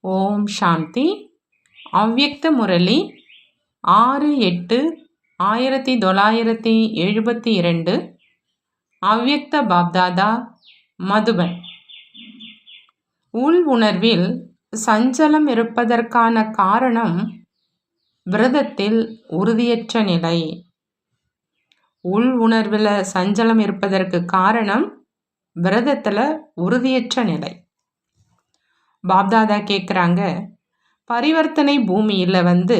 ஓம் சாந்தி. அவ்யக்த முரளி ஆறு எட்டு ஆயிரத்தி தொள்ளாயிரத்தி எழுபத்தி இரண்டு. அவ்யக்த பாப்தாதா மதுபன். உள் உணர்வில் சஞ்சலம் இருப்பதற்கான காரணம் விரதத்தில் உறுதியற்ற நிலை. உள் உணர்வில் சஞ்சலம் இருப்பதற்கு காரணம் விரதத்தில் உறுதியற்ற நிலை. பாப்தாதா கேட்குறாங்க பரிவர்த்தனை பூமியில் வந்து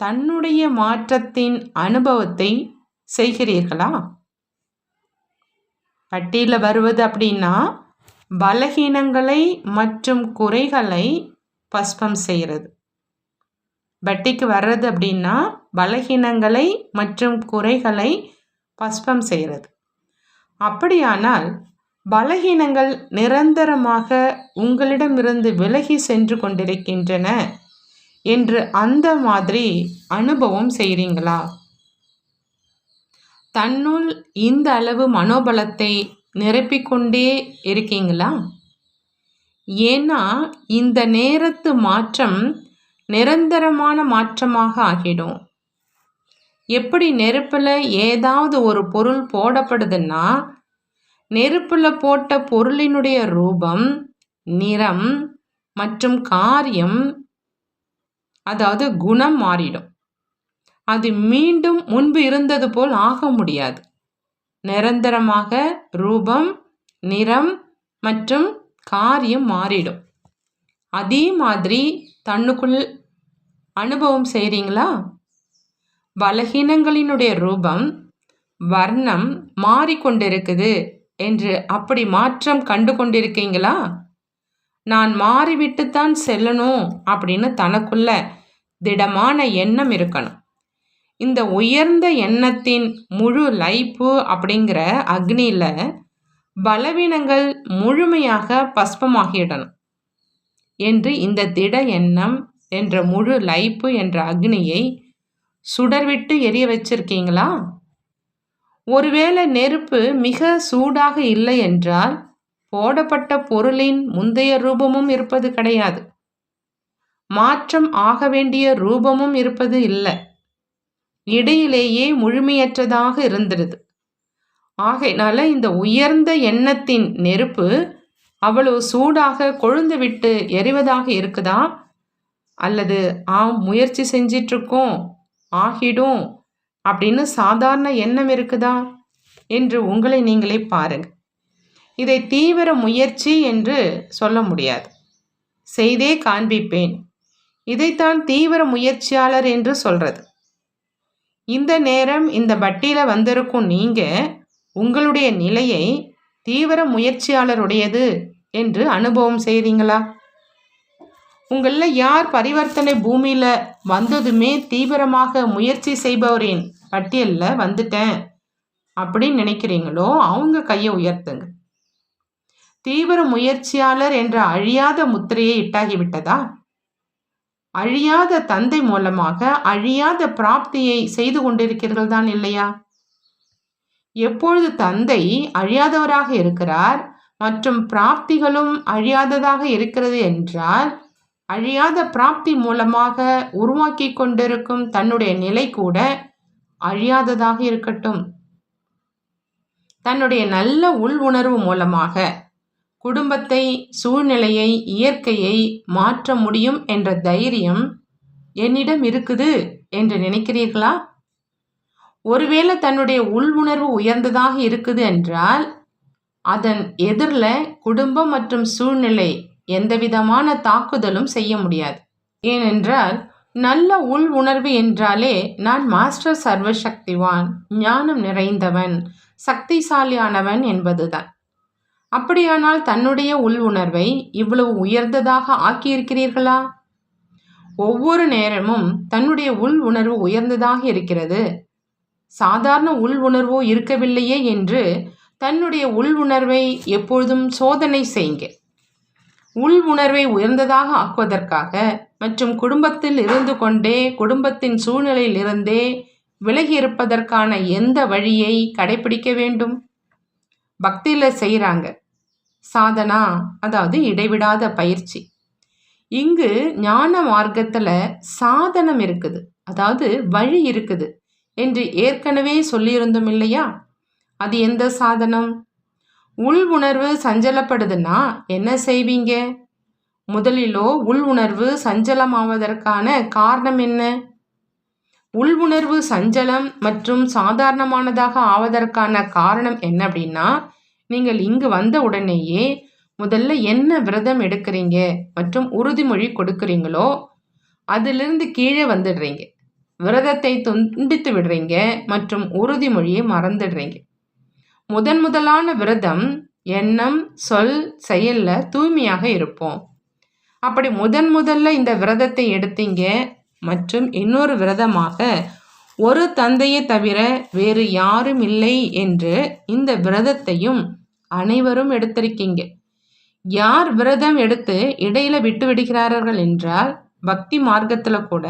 தன்னுடைய மாற்றத்தின் அனுபவத்தை செய்கிறீர்களா? பட்டியலில் வருவது அப்படின்னா பலகீனங்களை மற்றும் குறைகளை பஸ்பம் செய்கிறது. பட்டிக்கு வர்றது அப்படின்னா பலகீனங்களை மற்றும் குறைகளை பஸ்பம் செய்கிறது. அப்படியானால் பலகீனங்கள் நிரந்தரமாக உங்களிடமிருந்து விலகி சென்று கொண்டிருக்கின்றன என்று அந்த மாதிரி அனுபவம் செய்கிறீங்களா தன்னுள் இந்த அளவு மனோபலத்தை நிரப்பிக்கொண்டே இருக்கீங்களா? ஏன்னா இந்த நேரத்து மாற்றம் நிரந்தரமான மாற்றமாக ஆகிடும். எப்படி நெருப்பில் ஏதாவது ஒரு பொருள் போடப்படுதுன்னா நெருப்புல போட்ட பொருளினுடைய ரூபம் நிறம் மற்றும் காரியம் அதாவது குணம் மாறிடும். அது மீண்டும் முன்பு இருந்தது போல் ஆக முடியாது. நிரந்தரமாக ரூபம் நிறம் மற்றும் காரியம் மாறிடும். அதே மாதிரி தன்னுக்குள் அனுபவம் செய்கிறீங்களா பலகீனங்களினுடைய ரூபம் வர்ணம் மாறிக்கொண்டிருக்குது. என்று அப்படி மாற்றம் கண்டு கொண்டிருக்கீங்களா? நான் மாறிவிட்டுத்தான் செல்லணும் அப்படின்னு தனக்குள்ள திடமான எண்ணம் இருக்கணும். இந்த உயர்ந்த எண்ணத்தின் முழு லைப்பு அப்படிங்கிற அக்னியில் பலவீனங்கள் முழுமையாக பஸ்பமாகிடணும் என்று இந்த திட எண்ணம் என்ற முழு லைப்பு என்ற அக்னியை சுடர்விட்டு எரிய வச்சிருக்கீங்களா? ஒருவேளை நெருப்பு மிக சூடாக இல்லை என்றால் போடப்பட்ட பொருளின் முந்தைய ரூபமும் இருப்பது கிடையாது. மாற்றம் ஆக வேண்டிய ரூபமும் இருப்பது இல்லை. இடையிலேயே முழுமையற்றதாக இருந்துருது. ஆகையினால இந்த உயர்ந்த எண்ணத்தின் நெருப்பு அவ்வளவு சூடாக கொழுந்து விட்டு எரிவதாக இருக்குதா? அல்லது ஆம் முயற்சி செஞ்சிட்ருக்கோம் ஆகிடும் அப்படின்னு சாதாரண எண்ணம் இருக்குதா? என்று உங்களை நீங்களே பாருங்க. இதை தீவிர முயற்சி என்று சொல்ல முடியாது. செய்தே காண்பிப்பேன். இதைத்தான் தீவிர முயற்சியாளர் என்று சொல்றது. இந்த நேரம் இந்த பட்டியில் வந்திருக்கும் நீங்கள் உங்களுடைய நிலையை தீவிர முயற்சியாளருடையது என்று அனுபவம் செய்கிறீங்களா உங்களில் யார் பரிவர்த்தனை பூமியில் வந்ததுமே தீவிரமாக முயற்சி செய்பவரின் பட்டியலில் வந்துட்டேன். அப்படின்னு நினைக்கிறீங்களோ அவங்க கையை உயர்த்துங்க. தீவிர முயற்சியாளர் என்ற அழியாத முத்திரையை இட்டாகிவிட்டதா அழியாத தந்தை மூலமாக அழியாத பிராப்தியை செய்து கொண்டிருக்கிறீர்கள் தான் இல்லையா? எப்பொழுது தந்தை அழியாதவராக இருக்கிறார் மற்றும் பிராப்திகளும் அழியாததாக இருக்கிறது என்றால் அழியாத பிராப்தி மூலமாக உருவாக்கி கொண்டிருக்கும் தன்னுடைய நிலை கூட அழியாததாக இருக்கட்டும். தன்னுடைய நல்ல உள் உணர்வு மூலமாக குடும்பத்தை சூழ்நிலையை இயற்கையை மாற்ற முடியும் என்ற தைரியம் என்னிடம் இருக்குது என்று நினைக்கிறீர்களா? ஒருவேளை தன்னுடைய உள் உணர்வு உயர்ந்ததாக இருக்குது என்றால் அதன் எதிரில் குடும்பம் மற்றும் சூழ்நிலை எந்தவிதமான தாக்குதலும் செய்ய முடியாது. ஏனென்றால் நல்ல உள் உணர்வு என்றாலே நான் மாஸ்டர் சர்வசக்திவான் ஞானம் நிறைந்தவன் சக்திசாலியானவன் என்பதுதான். அப்படியானால் தன்னுடைய உள் உணர்வை இவ்வளவு உயர்ந்ததாக ஆக்கியிருக்கிறீர்களா? ஒவ்வொரு நேரமும் தன்னுடைய உள் உணர்வு உயர்ந்ததாக இருக்கிறது. சாதாரண உள் உணர்வோ இருக்கவில்லையே என்று தன்னுடைய உள் உணர்வை எப்பொழுதும் சோதனை செய்ங்க உள் உணர்வை உயர்ந்ததாக ஆக்குவதற்காக மற்றும் குடும்பத்தில் இருந்து கொண்டே குடும்பத்தின் சூழ்நிலையில் இருந்தே விலகி இருப்பதற்கான எந்த வழியை கடைபிடிக்க வேண்டும்? பக்தியில் செய்கிறாங்க சாதனா அதாவது இடைவிடாத பயிற்சி. இங்கு ஞான மார்க்கத்தில் சாதனம் இருக்குது. அதாவது வழி இருக்குது என்று ஏற்கனவே சொல்லியிருந்தோம் இல்லையா? அது எந்த சாதனம்? உள் உணர்வு சஞ்சலப்படுதுன்னா என்ன செய்வீங்க? முதலிலோ உள் உணர்வு சஞ்சலமாவதற்கான காரணம் என்ன? உள் உணர்வு சஞ்சலம் மற்றும் சாதாரணமானதாக ஆவதற்கான காரணம் என்ன அப்படின்னா நீங்கள் இங்கு வந்த உடனேயே முதல்ல என்ன விரதம் எடுக்கிறீங்க மற்றும் உறுதிமொழி கொடுக்குறீங்களோ அதிலிருந்து கீழே வந்துடுறீங்க. விரதத்தை துண்டித்து விடுறீங்க மற்றும் உறுதிமொழியை மறந்துடுறீங்க. முதன் முதலான விரதம் எண்ணம் சொல் செயலில் தூய்மையாக இருப்போம். அப்படி முதன் முதல்ல இந்த விரதத்தை எடுத்தீங்க மற்றும் இன்னொரு விரதமாக ஒரு தந்தையை தவிர வேறு யாரும் இல்லை என்று இந்த விரதத்தையும் அனைவரும் எடுத்திருக்கீங்க. யார் விரதம் எடுத்து இடையில விட்டு விடுகிறார்கள் என்றால் பக்தி மார்க்கத்தில் கூட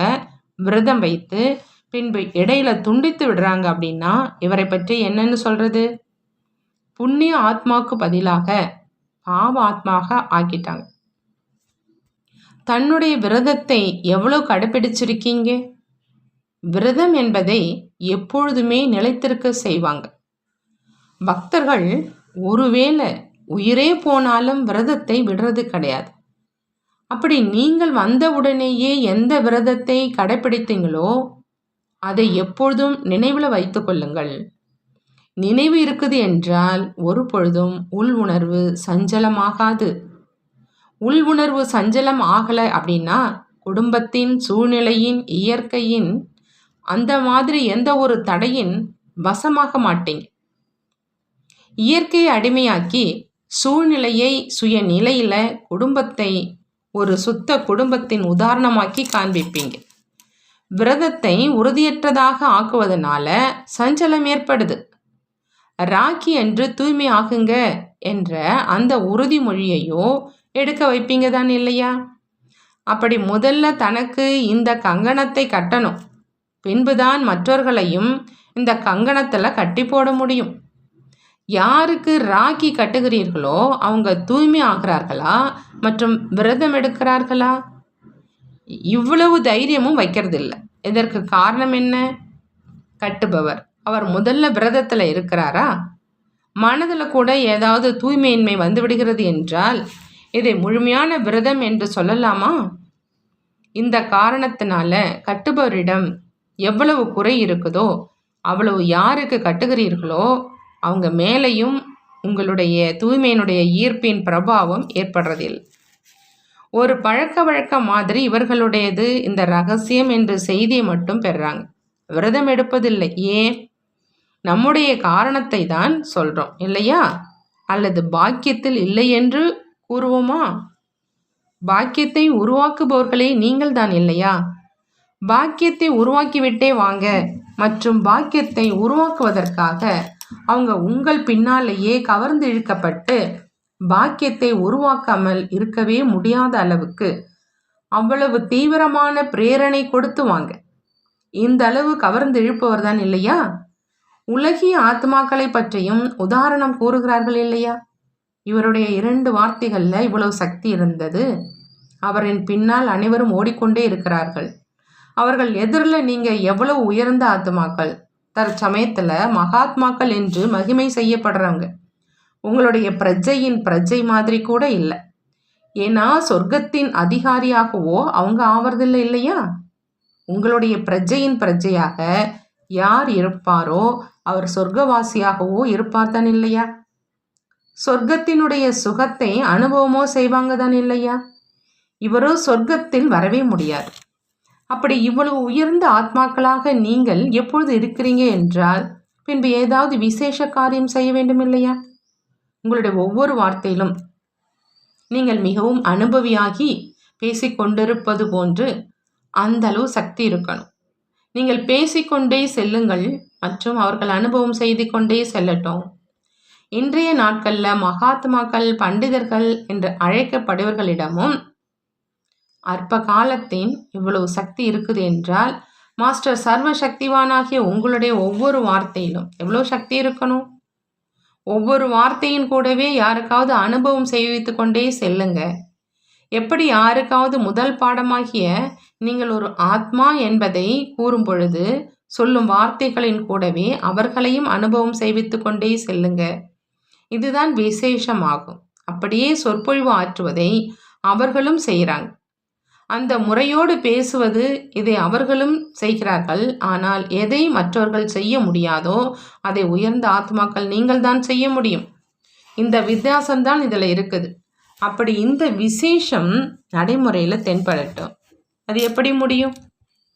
விரதம் வைத்து பின்பு இடையில துண்டித்து விடுறாங்க அப்படின்னா இவரை பற்றி என்னன்னு சொல்றது? புண்ணிய ஆத்மாவுக்கு பதிலாக பாவ ஆத்மாக ஆக்கிட்டாங்க. தன்னுடைய விரதத்தை எவ்வளோ கடைபிடிச்சிருக்கீங்க விரதம் என்பதை எப்பொழுதுமே நிலைத்திருக்க செய்வாங்க. பக்தர்கள் ஒருவேளை உயிரே போனாலும் விரதத்தை விடுறது கிடையாது. அப்படி நீங்கள் வந்தவுடனேயே எந்த விரதத்தை கடைபிடித்தீங்களோ அதை எப்பொழுதும் நினைவில் வைத்து கொள்ளுங்கள். நினைவு இருக்குது என்றால் ஒரு பொழுதும் உள் உணர்வு சஞ்சலமாகாது. உள் உணர்வு சஞ்சலம் ஆகலை அப்படின்னா குடும்பத்தின் சூழ்நிலையின் இயற்கையின் அந்த மாதிரி எந்த ஒரு தடையின் வசமாக மாட்டீங்க இயற்கையை அடிமையாக்கி சூழ்நிலையை சுய நிலையில் குடும்பத்தை ஒரு சுத்த குடும்பத்தின் உதாரணமாக்கி காண்பிப்பீங்க. விரதத்தை உறுதியற்றதாக ஆக்குவதனால சஞ்சலம் ஏற்படுது. ராக்கி என்று தூய்மை ஆகுங்க என்ற அந்த உறுதிமொழியையோ எடுக்க வைப்பீங்க தான் இல்லையா? அப்படி முதல்ல தனக்கு இந்த கங்கணத்தை கட்டணும். பின்புதான் மற்றவர்களையும் இந்த கங்கணத்தில் கட்டி போட முடியும். யாருக்கு ராக்கி கட்டுகிறீர்களோ அவங்க தூய்மை ஆகிறார்களா மற்றும் விரதம் எடுக்கிறார்களா? இவ்வளவு தைரியமும் வைக்கிறதில்ல. இதற்கு காரணம் என்ன? கட்டுபவர். அவர் முதல்ல விரதத்தில் இருக்கிறாரா? மனதில் கூட ஏதாவது தூய்மையின்மை வந்துவிடுகிறது என்றால் இதை முழுமையான விரதம் என்று சொல்லலாமா? இந்த காரணத்தினால கட்டுபவரிடம் எவ்வளவு குறை இருக்குதோ அவ்வளவு யாருக்கு கட்டுகிறீர்களோ அவங்க மேலேயும் உங்களுடைய தூய்மையினுடைய ஈர்ப்பின் பிரபாவம் ஏற்படுறதில்லை ஒரு பழக்க வழக்கம் மாதிரி இவர்களுடையது இந்த ரகசியம் என்ற செய்தியை மட்டும் பெறுறாங்க. விரதம் எடுப்பதில்லை. ஏன்? நம்முடைய காரணத்தை தான் சொல்கிறோம் இல்லையா? அல்லது பாக்கியத்தில் இல்லை என்று கூறுவோமா? பாக்கியத்தை உருவாக்குபவர்களே நீங்கள் தான் இல்லையா? பாக்கியத்தை உருவாக்கிவிட்டே வாங்க மற்றும் பாக்கியத்தை உருவாக்குவதற்காக அவங்க உங்கள் பின்னாலேயே கவர்ந்து இழுக்கப்பட்டு பாக்கியத்தை உருவாக்காமல் இருக்கவே முடியாத அளவுக்கு அவ்வளவு தீவிரமான பிரேரணை கொடுத்து வாங்க. இந்த அளவு கவர்ந்து இழுப்பவர் தான் இல்லையா? உலகிய ஆத்மாக்களை பற்றியும் உதாரணம் கூறுகிறார்கள் இல்லையா? இவருடைய இரண்டு வார்த்தைகளில் இவ்வளவு சக்தி இருந்தது. அவரின் பின்னால் அனைவரும் ஓடிக்கொண்டே இருக்கிறார்கள். அவர்கள் எதிரில் நீங்கள் எவ்வளவு உயர்ந்த ஆத்மாக்கள்? தற்சமயத்தில் மகாத்மாக்கள் என்று மகிமை செய்யப்படுறாங்க உங்களுடைய பிரஜையின் பிரஜை மாதிரி கூட இல்லை. ஏன்னா சொர்க்கத்தின் அதிகாரியாகவோ அவங்க ஆவறதில்லை இல்லையா? உங்களுடைய பிரஜையின் பிரஜையாக யார் இருப்பாரோ அவர் சொர்க்கவாசியாகவோ இருப்பார் தான் இல்லையா சொர்க்கத்தினுடைய சுகத்தை அனுபவமோ செய்வாங்க தான் இல்லையா இவரோ சொர்க்கத்தில் வரவே முடியாது. அப்படி இவ்வளவு உயர்ந்த ஆத்மாக்களாக நீங்கள் எப்பொழுது இருக்கிறீங்க என்றால் பின்பு ஏதாவது விசேஷ காரியம் செய்ய வேண்டும் இல்லையா உங்களுடைய ஒவ்வொரு வார்த்தையிலும் நீங்கள் மிகவும் அனுபவியாகி பேசிக்கொண்டிருப்பது போன்று அந்த அளவு சக்தி இருக்கணும். நீங்கள் பேசிக்கொண்டே செல்லுங்கள் மற்றும் அவர்கள் அனுபவம் செய்து கொண்டே செல்லட்டும். இன்றைய நாட்களில் மகாத்மாக்கள் பண்டிதர்கள் என்று அழைக்கப்படுவர்களிடமும் அற்ப காலத்தின் இவ்வளவு சக்தி இருக்குது என்றால் மாஸ்டர் சர்வ சக்திவானாகிய உங்களுடைய ஒவ்வொரு வார்த்தையிலும் எவ்வளோ சக்தி இருக்கணும்? ஒவ்வொரு வார்த்தையின் கூடவே யாருக்காவது அனுபவம் செய்வித்து கொண்டே செல்லுங்க. எப்படி யாருக்காவது முதல் பாடமாகிய நீங்கள் ஒரு ஆத்மா என்பதை கூறும் பொழுது சொல்லும் வார்த்தைகளின் கூடவே அவர்களையும் அனுபவம் செய்வித்து கொண்டே செல்லுங்க. இதுதான் விசேஷமாகும். அப்படியே சொற்பொழிவு ஆற்றுவதை அவர்களும் செய்கிறாங்க. அந்த முறையோடு பேசுவது இதை அவர்களும் செய்கிறார்கள். ஆனால் எதை மற்றவர்கள் செய்ய முடியாதோ அதை உயர்ந்த ஆத்மாக்கள் நீங்கள் தான் செய்ய முடியும். இந்த வித்தியாசம்தான் இதில் இருக்குது. அப்படி இந்த விசேஷம் நடைமுறையில் தென்படட்டும். அது எப்படி முடியும்?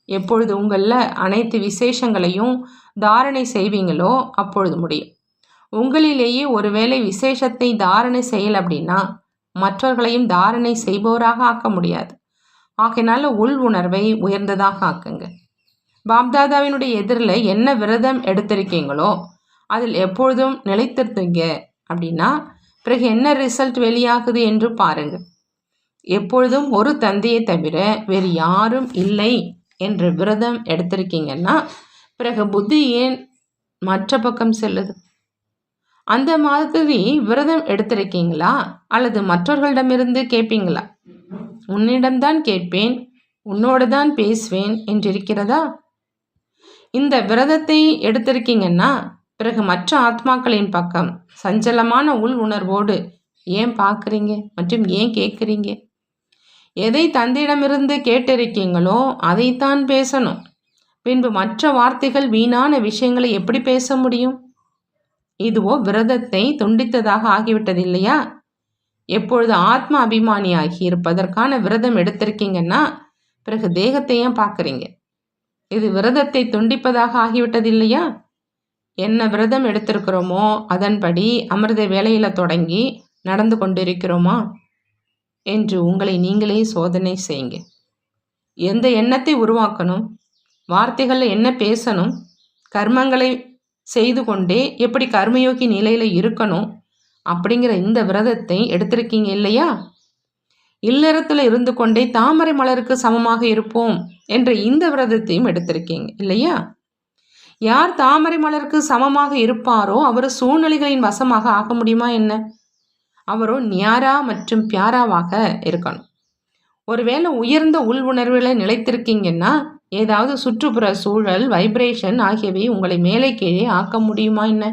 எப்பொழுது உங்களில் அனைத்து விசேஷங்களையும் தாரணை செய்வீங்களோ அப்பொழுது முடியும். உங்களிலேயே ஒருவேளை விசேஷத்தை தாரணை செய்யலை அப்படின்னா மற்றவர்களையும் தாரணை செய்பவராக ஆக்க முடியாது. ஆகையினால உள் உணர்வை உயர்ந்ததாக ஆக்குங்க. பாப்தாதாவினுடைய எதிரில் என்ன விரதம் எடுத்திருக்கீங்களோ அதில் எப்பொழுதும் நிலைத்திருந்தீங்க அப்படின்னா பிறகு என்ன ரிசல்ட் வெளியாகுது என்று பாருங்கள் எப்பொழுதும் ஒரு தந்தையை தவிர வேறு யாரும் இல்லை என்று விரதம் எடுத்திருக்கீங்கன்னா பிறகு புத்தி ஏன் மற்ற பக்கம் செல்லுது? அந்த மாதிரி விரதம் எடுத்திருக்கீங்களா? அல்லது மற்றவர்களிடமிருந்து கேட்பீங்களா? உன்னிடம்தான் கேட்பேன் உன்னோடு தான் பேசுவேன் என்றிருக்கிறதா? இந்த விரதத்தை எடுத்திருக்கீங்கன்னா பிறகு மற்ற ஆத்மாக்களின் பக்கம் சஞ்சலமான உள் உணர்வோடு ஏன் பார்க்குறீங்க? மற்றும் ஏன் கேட்குறீங்க? எதை தந்தையிடமிருந்து கேட்டிருக்கீங்களோ அதைத்தான் பேசணும். பின்பு மற்ற வார்த்தைகள் வீணான விஷயங்களை எப்படி பேச முடியும்? இதுவோ விரதத்தை துண்டித்ததாக ஆகிவிட்டது இல்லையா எப்பொழுது ஆத்ம அபிமானியாகி இருப்பதற்கான விரதம் எடுத்திருக்கீங்கன்னா பிறகு தேகத்தையும் பார்க்குறீங்க? இது விரதத்தை துண்டிப்பதாக ஆகிவிட்டது இல்லையா என்ன விரதம் எடுத்திருக்கிறோமோ அதன்படி அமிர்த வேலையில் தொடங்கி நடந்து கொண்டிருக்கிறோமா? என்று உங்களை நீங்களே சோதனை செய்யுங்க. எந்த எண்ணத்தை உருவாக்கணும்? வார்த்தைகளில் என்ன பேசணும்? கர்மங்களை செய்து கொண்டே எப்படி கர்மயோகி நிலையில் இருக்கணும்? அப்படிங்கிற இந்த விரதத்தை எடுத்திருக்கீங்க இல்லையா? இல்லறத்தில் இருந்து கொண்டே தாமரை மலருக்கு சமமாக இருப்போம் என்ற இந்த விரதத்தையும் எடுத்திருக்கீங்க இல்லையா? யார் தாமரை மலருக்கு சமமாக இருப்பாரோ அவர் சூழ்நிலைகளின் வசமாக ஆக முடியுமா என்ன? அவரோ நியாரா மற்றும் பியாராவாக இருக்கணும். ஒருவேளை உயர்ந்த உள் உணர்வுகளை நிலைத்திருக்கீங்கன்னா ஏதாவது சுற்றுப்புற சூழல் வைப்ரேஷன் ஆகியவை உங்களை மேலே கீழே ஆக்க முடியுமா என்ன?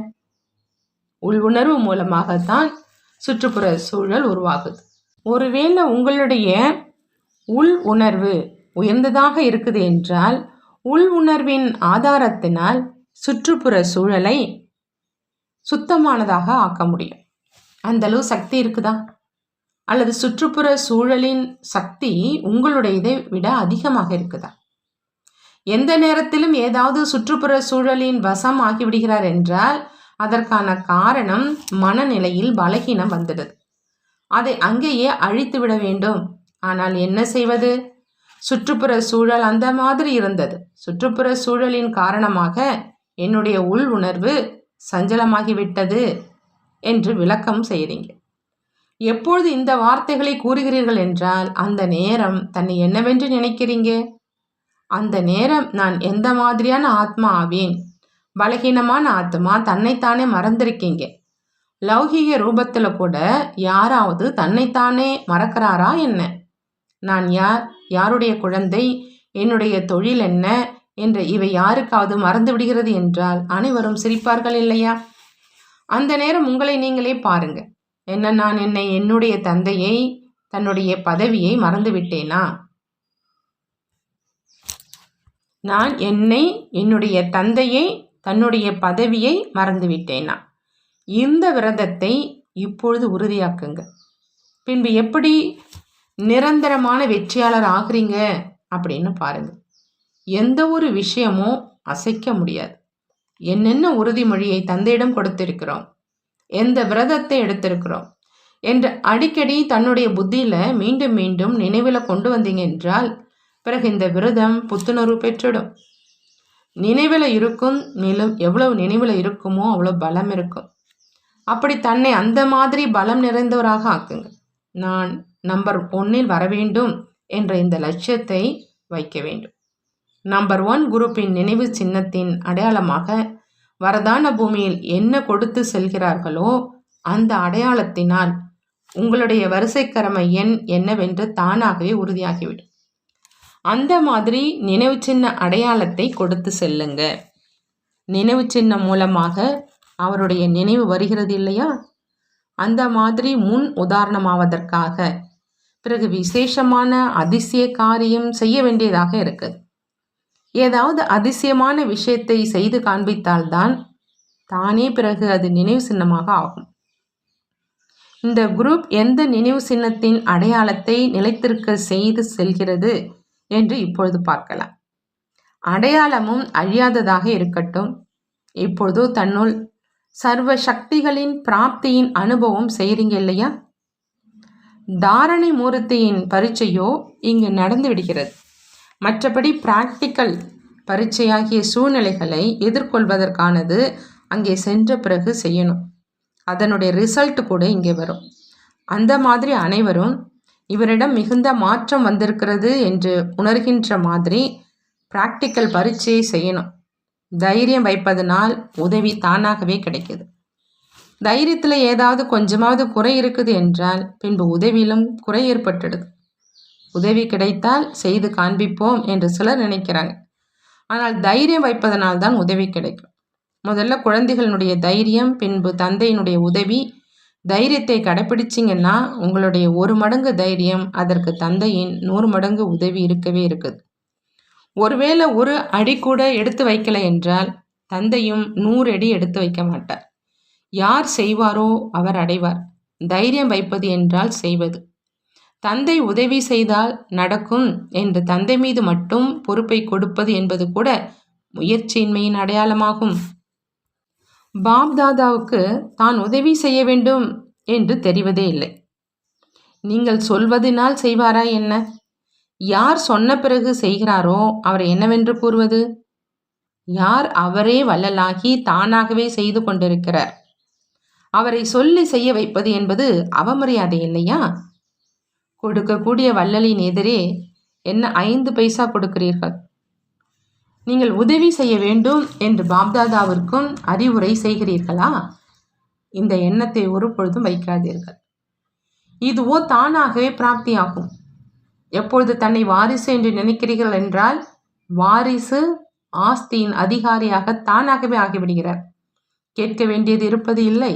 உள் உணர்வு மூலமாகத்தான் சுற்றுப்புற சூழல் உருவாகுது. ஒருவேளை உங்களுடைய உள் உணர்வு உயர்ந்ததாக இருக்குது என்றால் உள் உணர்வின் ஆதாரத்தினால் சுற்றுப்புற சூழலை சுத்தமானதாக ஆக்க முடியும். அந்த அளவு சக்தி இருக்குதா? அல்லது சுற்றுப்புற சூழலின் சக்தி உங்களுடையதை விட அதிகமாக இருக்குதா? எந்த நேரத்திலும் ஏதாவது சுற்றுப்புற சூழலின் வசம் ஆகிவிடுகிறார் என்றால் அதற்கான காரணம் மனநிலையில் பலகீனம் வந்துடுது அதை அங்கேயே அழித்து விட வேண்டும். ஆனால் என்ன செய்வது? சுற்றுப்புற சூழல் அந்த மாதிரி இருந்தது. சுற்றுப்புற சூழலின் காரணமாக என்னுடைய உள் உணர்வு சஞ்சலமாகிவிட்டது. என்று விளக்கம் செய்கிறீங்க எப்பொழுது இந்த வார்த்தைகளை கூறுகிறீர்கள் என்றால் அந்த நேரம் தன்னை என்னவென்று நினைக்கிறீங்க? அந்த நேரம் நான் எந்த மாதிரியான ஆத்மா ஆவேன்? பலகீனமான ஆத்மா தன்னைத்தானே மறந்திருக்கீங்க. லௌகீக ரூபத்தில் கூட யாராவது தன்னைத்தானே மறக்கிறாரா என்ன? நான் யார்? யாருடைய குழந்தை? என்னுடைய தொழில் என்ன? என்று இவை யாருக்காவது மறந்து விடுகிறது என்றால் அனைவரும் சிரிப்பார்கள் இல்லையா? அந்த நேரம் உங்களை நீங்களே பாருங்க. என்ன நான் என்னை என்னுடைய தந்தையை தன்னுடைய பதவியை மறந்து விட்டேனா நான் என்னை என்னுடைய தந்தையை தன்னுடைய பதவியை மறந்துவிட்டேனா? இந்த விரதத்தை இப்பொழுது உறுதியாக்குங்க. பின்பு எப்படி நிரந்தரமான வெற்றியாளர் ஆகுறீங்க அப்படின்னு பாருங்க. எந்த ஒரு விஷயமும் அசைக்க முடியாது. என்னென்ன உறுதிமொழியை தந்தையிடம் கொடுத்திருக்கிறோம்? எந்த விரதத்தை எடுத்திருக்கிறோம்? என்று அடிக்கடி தன்னுடைய புத்தியில் மீண்டும் மீண்டும் நினைவில் கொண்டு வந்தீங்க என்றால் பிறகு இந்த விரதம் புத்துணர்வு பெற்றுடும் நினைவில் இருக்கும் நிலம் எவ்வளவு நினைவில் இருக்குமோ அவ்வளோ பலம் இருக்கும். அப்படி தன்னை அந்த மாதிரி பலம் நிறைந்தவராக ஆக்குங்க. நான் நம்பர் ஒன்னில் வர வேண்டும் என்ற இந்த லட்சியத்தை வைக்க வேண்டும். நம்பர் ஒன் குரூப்பின் நினைவு சின்னத்தின் அடையாளமாக வரதான பூமியில் என்ன கொடுத்து செல்கிறார்களோ அந்த அடையாளத்தினால் உங்களுடைய வரிசைக்கரம எண் என்னவென்று தானாகவே உறுதியாகிவிடும். அந்த மாதிரி நினைவு சின்ன அடையாளத்தை கொடுத்து செல்லுங்க. நினைவு சின்னம் மூலமாக அவருடைய நினைவு வருகிறது இல்லையா? அந்த மாதிரி முன் உதாரணமாவதற்காக பிறகு விசேஷமான அதிசய காரியம் செய்ய வேண்டியதாக இருக்குது ஏதாவது அதிசயமான விஷயத்தை செய்து காண்பித்தால்தான் தானே பிறகு அது நினைவு சின்னமாக ஆகும். இந்த குரூப் எந்த நினைவு சின்னத்தின் அடையாளத்தை நிலைத்திருக்க செய்து செல்கிறது என்று இப்பொழுது பார்க்கலாம். அடையாளமும் அழியாததாக இருக்கட்டும். இப்பொழுது தன்னுள் சர்வ சக்திகளின் பிராப்தியின் அனுபவம் செய்கிறீங்க இல்லையா? தாரணை மூர்த்தியின் பரீட்சையோ இங்கு நடந்து விடுகிறது. மற்றபடி பிராக்டிக்கல் பரீட்சையாகிய சூழ்நிலைகளை எதிர்கொள்வதற்கானது அங்கே சென்ற பிறகு செய்யணும். அதனுடைய ரிசல்ட் கூட இங்கே வரும். அந்த மாதிரி அனைவரும் இவரிடம் மிகுந்த மாற்றம் வந்திருக்கிறது என்று உணர்கின்ற மாதிரி பிராக்டிக்கல் பரீட்சையை செய்யணும். தைரியம் வைப்பதனால் உதவி தானாகவே கிடைக்கிது. தைரியத்தில் ஏதாவது கொஞ்சமாவது குறை இருக்குது என்றால் பின்பு உதவியிலும் குறை ஏற்பட்டுடுது. உதவி கிடைத்தால் செய்து காண்பிப்போம் என்று சிலர் நினைக்கிறாங்க. ஆனால் தைரியம் வைப்பதனால் தான் உதவி கிடைக்கும். முதல்ல குழந்தைகளினுடைய தைரியம் பின்பு தந்தையினுடைய உதவி. தைரியத்தை கடைப்பிடிச்சிங்கன்னா உங்களுடைய ஒரு மடங்கு தைரியம் அதற்கு தந்தையின் நூறு மடங்கு உதவி இருக்கவே இருக்குது. ஒருவேளை ஒரு அடி கூட எடுத்து வைக்கலை என்றால் தந்தையும் நூறு அடி எடுத்து வைக்க மாட்டார். யார் செய்வாரோ அவர் அடைவார். தைரியம் வைப்பது என்றால் செய்வது. தந்தை உதவி செய்தால் நடக்கும் என்று தந்தை மீது மட்டும் பொறுப்பை கொடுப்பது என்பது கூட முயற்சியின்மையின் அடையாளமாகும். பாப் தாதாவுக்கு தான் உதவி செய்ய வேண்டும் என்று தெரிவதே இல்லை. நீங்கள் சொல்வதனால் செய்வாரா என்ன? யார் சொன்ன பிறகு செய்கிறாரோ அவர் என்னவென்று கூறுவது? யார் அவரே வள்ளலாகி தானாகவே செய்து கொண்டிருக்கிறார்? அவரை சொல்லி செய்ய வைப்பது என்பது அவமரியாதை இல்லையா? கொடுக்கக்கூடிய வள்ளலின் எதிரே என்ன ஐந்து பைசா கொடுக்கிறீர்கள்? நீங்கள் உதவி செய்ய வேண்டும் என்று பாப்தாதாவிற்கும் அறிவுரை செய்கிறீர்களா? இந்த எண்ணத்தை ஒரு பொழுதும் வைக்காதீர்கள். இதுவோ தானாகவே பிராப்தியாகும். எப்பொழுது தன்னை வாரிசு என்று நினைக்கிறீர்கள் என்றால் வாரிசு ஆஸ்தியின் அதிகாரியாக தானாகவே ஆகிவிடுகிறார். கேட்க வேண்டியது இருப்பது இல்லை.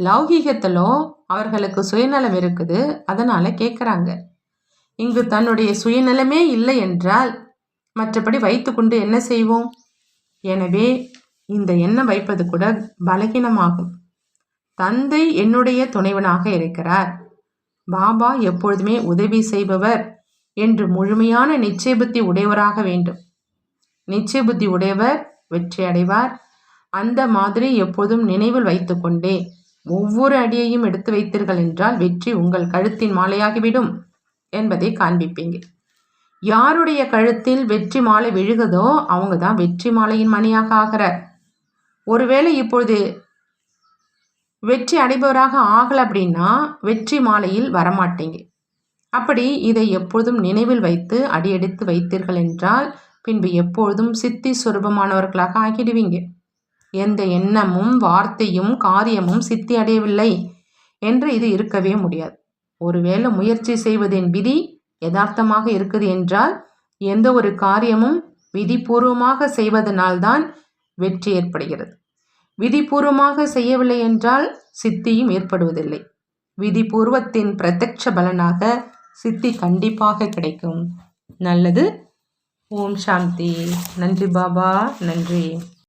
லௌகீகத்திலோ அவர்களுக்கு சுயநலம் இருக்குது. அதனால கேட்குறாங்க இங்கு தன்னுடைய சுயநலமே இல்லை என்றால் மற்றபடி வைத்துக்கொண்டு என்ன செய்வோம்? எனவே இந்த எண்ணம் வைப்பது கூட பலகீனமாகும். தந்தை என்னுடைய துணைவனாக இருக்கிறார். பாபா எப்பொழுதுமே உதவி செய்பவர் என்று முழுமையான நிச்சய புத்தி உடையவராக வேண்டும். நிச்சய புத்தி உடையவர் வெற்றி அடைவார் அந்த மாதிரி எப்போதும் நினைவில் வைத்துக்கொண்டே ஒவ்வொரு அடியையும் எடுத்து வைத்தீர்கள் என்றால் வெற்றி உங்கள் கழுத்தின் மாலையாகிவிடும் என்பதை காண்பிப்பீங்க. யாருடைய கழுத்தில் வெற்றி மாலை விழுகுதோ அவங்க தான் வெற்றி மாலையின் மணியாக ஆகிறார். ஒருவேளை இப்பொழுது வெற்றி அடைபவராக ஆகலை அப்படின்னா வெற்றி மாலையில் வரமாட்டீங்க. அப்படி இதை எப்பொழுதும் நினைவில் வைத்து அடியெடுத்து வைத்தீர்கள் என்றால் பின்பு எப்பொழுதும் சித்தி சுரூபமானவர்களாக ஆகிடுவீங்க. எந்த எண்ணமும் வார்த்தையும் காரியமும் சித்தி அடையவில்லை என்று இது இருக்கவே முடியாது. ஒருவேளை முயற்சி செய்வதின் விதி யதார்த்தமாக இருக்குது என்றால் எந்த ஒரு காரியமும் விதிபூர்வமாக செய்வதனால்தான் வெற்றி ஏற்படுகிறது. விதிபூர்வமாக செய்யவில்லை என்றால் சித்தியும் ஏற்படுவதில்லை. விதிபூர்வத்தின் பிரத்யட்ச பலனாக சித்தி கண்டிப்பாக கிடைக்கும். நல்லது. ஓம் சாந்தி. நன்றி பாபா. நன்றி.